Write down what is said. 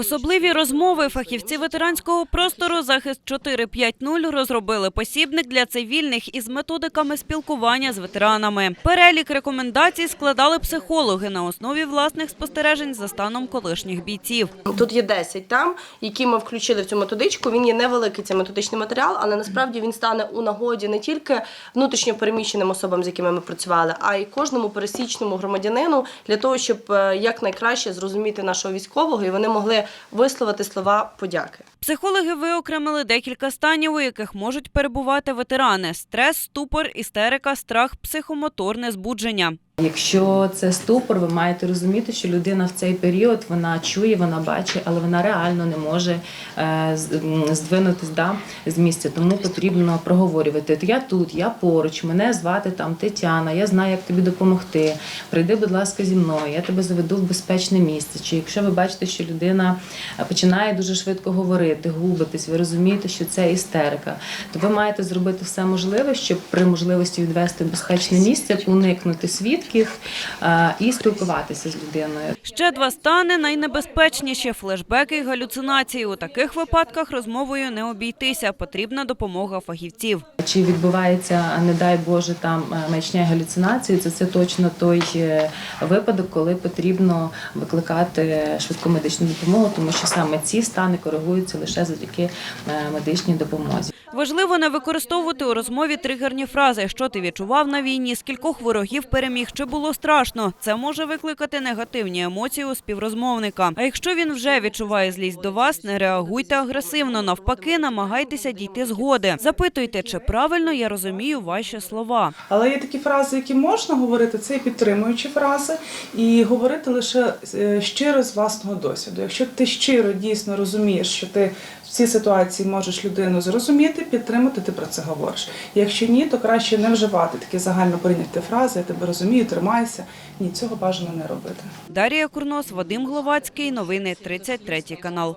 Особливі розмови фахівці ветеранського простору захист 4.5.0 розробили посібник для цивільних із методиками спілкування з ветеранами. Перелік рекомендацій складали психологи на основі власних спостережень за станом колишніх бійців. Тут є 10 там, які ми включили в цю методичку. Він є невеликий цей методичний матеріал, але насправді він стане у нагоді не тільки внутрішньо переміщеним особам, з якими ми працювали, а й кожному пересічному громадянину для того, щоб е, якнайкраще зрозуміти нашого військового, і вони могли висловити слова подяки. Психологи виокремили декілька станів, у яких можуть перебувати ветерани: стрес, ступор, істерика, страх, психомоторне збудження. Якщо це ступор, ви маєте розуміти, що людина в цей період вона чує, вона бачить, але вона реально не може е, з- здвинутись да, з місця. Тому потрібно проговорювати. Я тут, я поруч, мене звати там Тетяна, я знаю, як тобі допомогти. Прийди, будь ласка, зі мною, я тебе заведу в безпечне місце. Чи якщо ви бачите, що людина е, починає дуже швидко говорити, губитись, ви розумієте, що це істерика, то ви маєте зробити все можливе, щоб при можливості відвести безпечне місце, уникнути свідків і спілкуватися з людиною. Ще два стани найнебезпечніші флешбеки і галюцинації. У таких випадках розмовою не обійтися. Потрібна допомога фахівців. Чи відбувається, не дай Боже, там маячня галюцинації, це, це точно той е, випадок, коли потрібно викликати швидку медичну допомогу, тому що саме ці стани коригуються лише завдяки е, медичній допомозі. Важливо не використовувати у розмові тригерні фрази, що ти відчував на війні, скількох ворогів переміг, чи було страшно. Це може викликати негативні емоції у співрозмовника. А якщо він вже відчуває злість до вас, не реагуйте агресивно. Навпаки, намагайтеся дійти згоди. Запитуйте, чи правильно я розумію ваші слова. Але є такі фрази, які можна говорити, це і підтримуючі фрази, і говорити лише е, щиро з власного досвіду. Якщо ти щиро дійсно розумієш, що ти в цій ситуації можеш людину зрозуміти, підтримати, ти про це говориш. Якщо ні, то краще не вживати такі загально прийняті фрази, я тебе розумію, тримайся. Ні, цього бажано не робити. Дарія Курнос, Вадим Гловацький. Новини 33 канал.